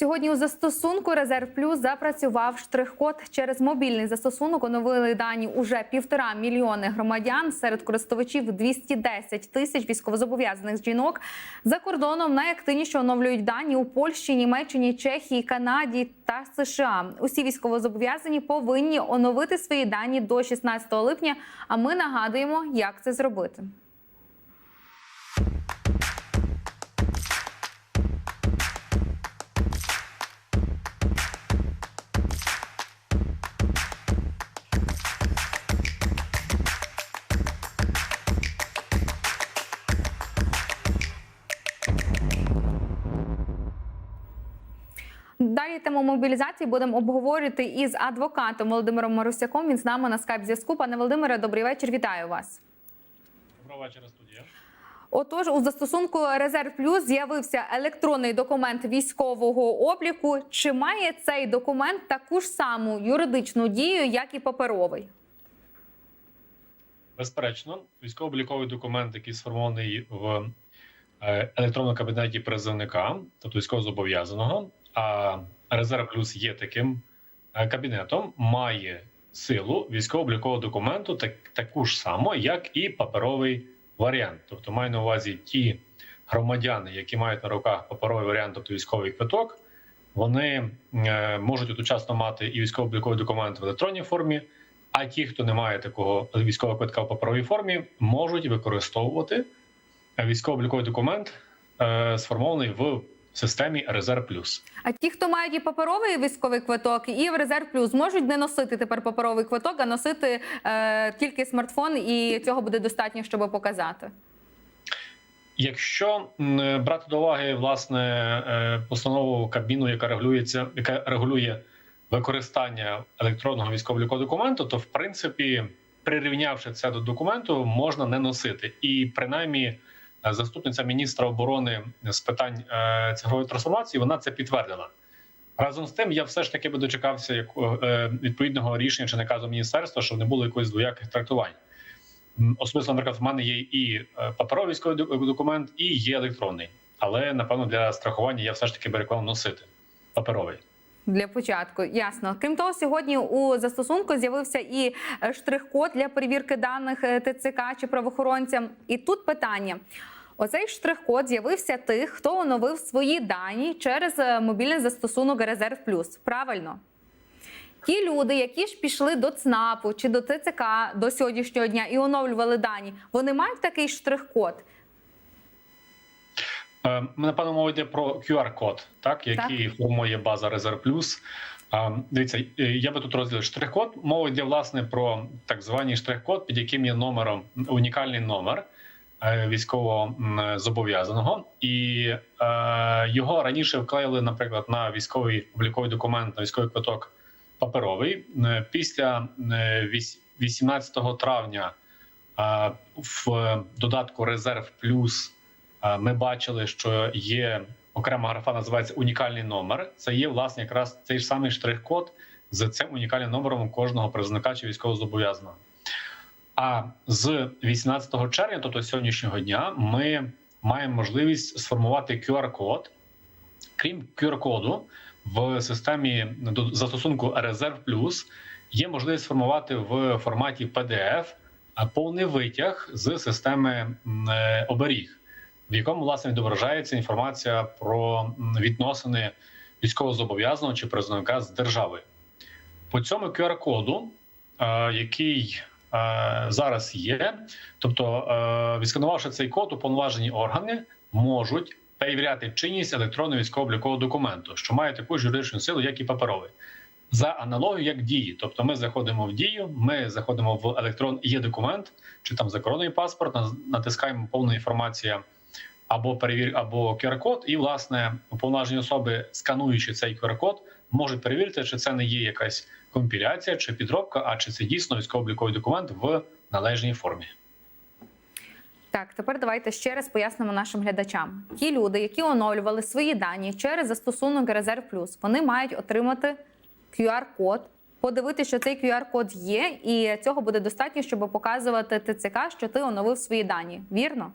Сьогодні у застосунку Резерв Плюс запрацював штрих-код через мобільний застосунок. Оновили дані уже півтора мільйони громадян. Серед користувачів 210 тисяч військовозобов'язаних жінок. За кордоном найактивніше оновлюють дані у Польщі, Німеччині, Чехії, Канаді та США. Усі військовозобов'язані повинні оновити свої дані до 16 липня. А ми нагадуємо, як це зробити. Далі тему мобілізації будемо обговорювати із адвокатом Володимиром Марусяком. Він з нами на скайп зв'язку. Пане Володимире, добрий вечір. Вітаю вас. Доброго вечора, студія. Отож, у застосунку Резерв Плюс з'явився електронний документ військового обліку. Чи має цей документ таку ж саму юридичну дію, як і паперовий? Безперечно, військово-обліковий документ, який сформований в е, електронному кабінеті призовника, тобто військовозобов'язаного, а резерв плюс є таким е, кабінетом, має силу військово-облікового документу, так, таку ж саму, як і паперовий варіант. Тобто, маю на увазі ті громадяни, які мають на руках паперовий варіант, тобто військовий квиток, вони е, можуть одночасно мати і військово-обліковий документ в електронній формі. А ті, хто не має такого військового квитка в паперовій формі, можуть використовувати військово-обліковий документ, е, сформований в системі Резерв Плюс. А ті, хто мають і паперовий військовий квиток, і в Резерв Плюс, можуть не носити тепер паперовий квиток, а носити е, тільки смартфон, і цього буде достатньо, щоб показати. Якщо брати до уваги власне е, постанову Кабміну, яка регулюється, яка регулює використання електронного військово-облікового документу, то в принципі, прирівнявши це до документу, можна не носити. І принаймні, заступниця міністра оборони з питань е, цифрової трансформації, вона це підтвердила. Разом з тим, я все ж таки би дочекався як е, відповідного рішення чи наказу міністерства, щоб не було якоїсь двояких трактувань. Особисто, наприклад, в мене є і е, паперовий військовий документ, і є електронний. Але напевно для страхування я все ж таки рекомендував носити паперовий. Для початку ясно. Крім того, сьогодні у застосунку з'явився і штрих-код для перевірки даних ТЦК чи правоохоронцям. І тут питання: оцей штрих-код з'явився тих, хто оновив свої дані через е, мобільний застосунок Резерв Плюс. Правильно. Ті люди, які ж пішли до ЦНАПу чи до ТЦК до сьогоднішнього дня і оновлювали дані, вони мають такий штрих-код. Е, Напевно, мова йде про QR-код, так який формує база Резерв Плюс. Дивіться, е, я би тут розділив штрих-код. Мова йде власне про так званий штрих-код, під яким є номером унікальний номер е, військового м, зобов'язаного, і е, його раніше вклеїли, наприклад, на військовий обліковий документ, на військовий квиток паперовий. Е, Після е, 18 травня е, в додатку Резерв Плюс. Е, Ми бачили, що є окрема графа, називається унікальний номер. Це є власне якраз цей ж самий штрих-код з цим унікальним номером кожного призовника чи військовозобов'язаного. А з 18 червня, тобто сьогоднішнього дня, ми маємо можливість сформувати QR-код. Крім QR-коду, в системі застосунку Резерв Плюс є можливість сформувати в форматі PDF повний витяг з системи е, оберіг в якому власне відображається інформація про відносини військовозобов'язаного чи призовника з державою. По цьому QR-коду, е, який зараз є, тобто е, відсканувавши цей код, уповноважені органи можуть перевіряти чинність електронного військово-облікового документу, що має таку ж юридичну силу, як і паперовий. За аналогією як дії, тобто ми заходимо в дію, ми заходимо в електрон, є документ, чи там закордонний паспорт, натискаємо повна інформація або перевір, або QR-код, і власне уповноважені особи, скануючи цей QR-код, можуть перевірити, чи це не є якась компіляція чи підробка, а чи це дійсно військово-обліковий документ в належній формі. Так, тепер давайте ще раз пояснимо нашим глядачам. Ті люди, які оновлювали свої дані через застосунок Резерв Плюс, вони мають отримати QR-код, подивитися, що цей QR-код є, і цього буде достатньо, щоб показувати ТЦК, що ти оновив свої дані. Вірно?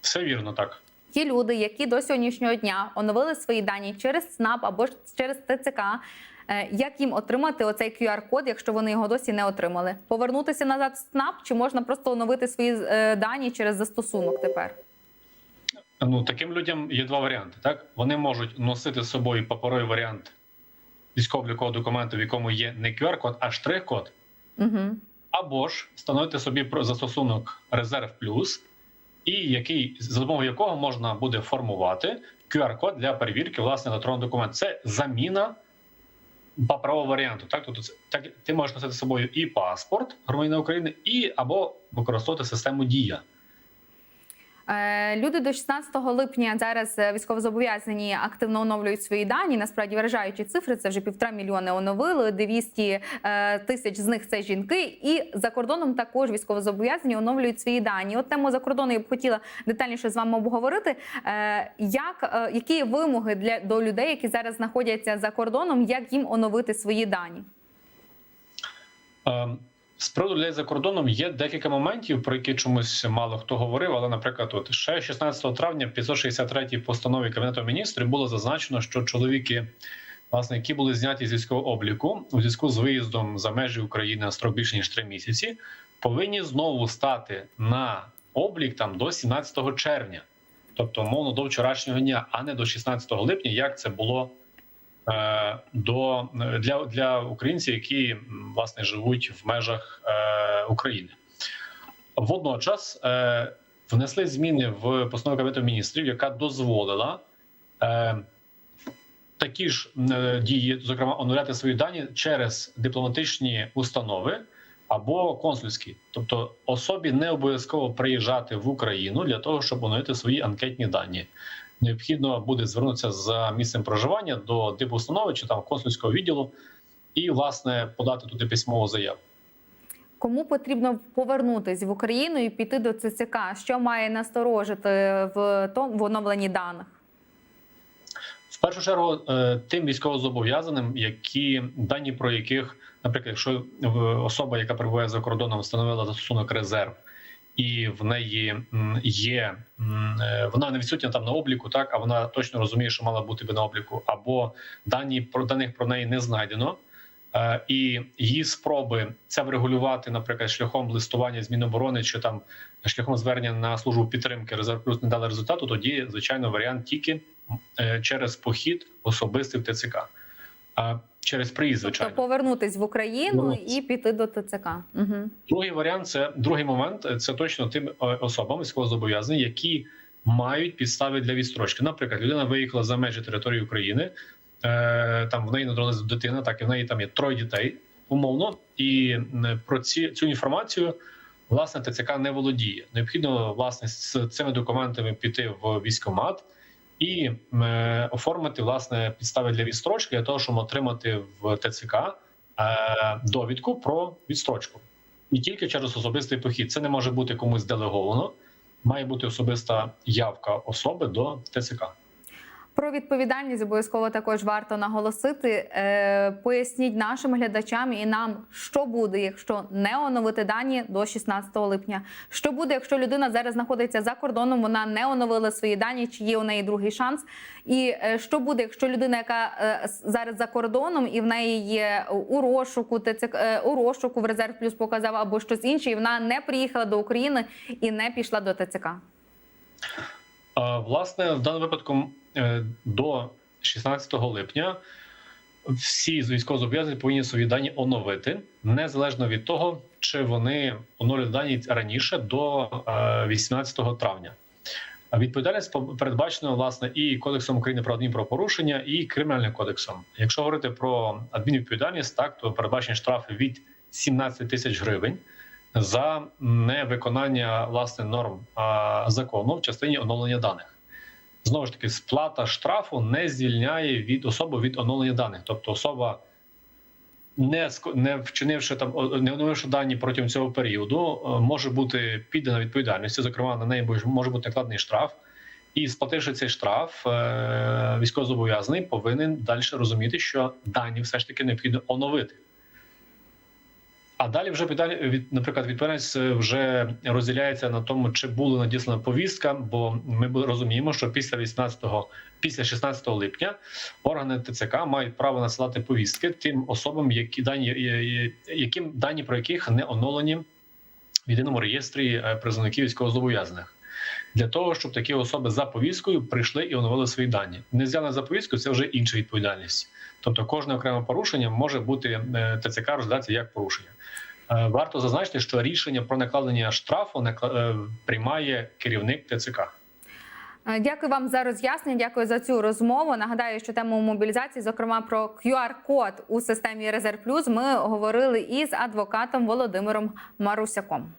Все вірно, так. Ті люди, які до сьогоднішнього дня оновили свої дані через СНАП або через ТЦК. е, Як їм отримати оцей QR-код, якщо вони його досі не отримали? Повернутися назад в СНАП, чи можна просто оновити свої е, дані через застосунок тепер? Ну таким людям є два варіанти. Так вони можуть носити з собою паперовий варіант військово-облікового документу, в якому є не QR-код, а штрих-код, Угу. або ж встановити собі застосунок Резерв Плюс, і який за допомогою якого можна буде формувати QR-код для перевірки власне електронного документу. Це заміна паперового варіанту. Так, тобто це так ти можеш носити з собою і паспорт громадянина України, і або використовувати систему Дія. Е, Люди до 16 липня зараз е, військовозобов'язані активно оновлюють свої дані. Насправді вражаючі цифри. Це вже півтора мільйони оновили. 200 е, тисяч з них це жінки. І за кордоном також військовозобов'язані оновлюють свої дані. От тему за кордону я б хотіла детальніше з вами обговорити. Як які вимоги для до людей, які зараз знаходяться за кордоном, як їм оновити свої дані? Ем, З приводу людей за кордоном є декілька моментів, про які чомусь мало хто говорив. Але, наприклад, от ще 16 травня в 563 постанові Кабінету міністрів було зазначено, що чоловіки, власне, які були зняті з військового обліку у зв'язку з виїздом за межі України на строк більше ніж 3 місяці, повинні знову стати на облік там до 17 червня, тобто умовно до вчорашнього дня, а не до 16 липня, як це було до для, для українців, які власне живуть в межах е, України. Водночас е, внесли зміни в постанову Кабінету міністрів, яка дозволила е, такі ж е, дії, зокрема, оновляти свої дані через дипломатичні установи або консульські, тобто особі не обов'язково приїжджати в Україну для того, щоб оновити свої анкетні дані необхідно буде звернутися за місцем проживання до дипустанови чи там консульського відділу і власне подати туди письмову заяву. Кому потрібно повернутись в Україну і піти до ЦЦК? Що має насторожити в тому в оновленні даних? В першу чергу е, тим військовозобов'язаним, які дані про яких, наприклад, якщо в- особа, яка перебуває за кордоном, встановила застосунок резерв. І в неї є е, вона не відсутня там на обліку, так а вона точно розуміє, що мала бути би на обліку, або дані про даних про неї не знайдено. Е, І її спроби це врегулювати, наприклад, шляхом листування з Міноборони чи там шляхом звернення на службу підтримки резерв плюс не дали результату. Тоді звичайно варіант тільки е, через похід особистий в ТЦК, а через приїзд, звичайно. Тобто повернутись в Україну Повернутись. і піти до ТЦК. Угу. Другий варіант це другий момент. е, Це точно тим е, особам військовозобов'язані, які мають підстави для відстрочки. Наприклад, людина виїхала за межі території України. е, Там в неї народилася дитина, так і в неї там є троє дітей, умовно. І про ці цю інформацію власне ТЦК не володіє. Необхідно власне з цими документами піти в військкомат і е, оформити власне підстави для відстрочки для того, щоб отримати в ТЦК е, довідку про відстрочку. І тільки через особистий похід. Це не може бути комусь делеговано. Має бути особиста явка особи до ТЦК. Про відповідальність обов'язково також варто наголосити. Е, поясніть нашим глядачам і нам, що буде, якщо не оновити дані до 16 липня. Що буде, якщо людина зараз знаходиться за кордоном, вона не оновила свої дані, чи є у неї другий шанс? І е, що буде, якщо людина, яка е, зараз за кордоном, і в неї є у розшуку, ТЦК, у розшуку в резерв плюс показав або щось інше, і вона не приїхала до України і не пішла до ТЦК. Власне, в даному випадку е, до 16 липня всі військовозобов'язані повинні свої дані оновити, незалежно від того, чи вони оновлюють дані раніше до е, 18 травня. А Відповідальність по- передбачена власне і кодексом України про адмінправопорушення, і кримінальним кодексом. Якщо говорити про адмінвідповідальність, так то передбачені штрафи від 17 тисяч гривень за невиконання власне норм а, закону в частині оновлення даних. Знову ж таки, сплата штрафу не звільняє від особи від оновлення даних, тобто особа. Не не вчинивши там, не оновивши дані протягом цього періоду, е, може бути піддана відповідальності. Зокрема, на неї може- бути накладений штраф, і сплативши цей штраф, е, військовозобов'язаний повинен далі розуміти, що дані все ж таки необхідно оновити. А далі вже питання від, наприклад, відповідальність е, вже розділяється на тому, чи була надіслана повістка, бо ми розуміємо, що після 18 після 16 липня органи ТЦК мають право насилати повістки тим особам, які дані е, е, яким дані про яких не оновлені в єдиному реєстрі призовників військовозобов'язаних. Для того щоб такі особи за повісткою прийшли і оновили свої дані. Не взяли за повістку, це вже інша відповідальність. Тобто, кожне окреме порушення може бути е, ТЦК розглядатися як порушення. Е, Варто зазначити, що рішення про накладення штрафу е, приймає керівник ТЦК. Дякую вам за роз'яснення. Дякую за цю розмову. Нагадаю, що тему мобілізації, зокрема про QR-код у системі Резерв Плюс, ми говорили із адвокатом Володимиром Марусяком.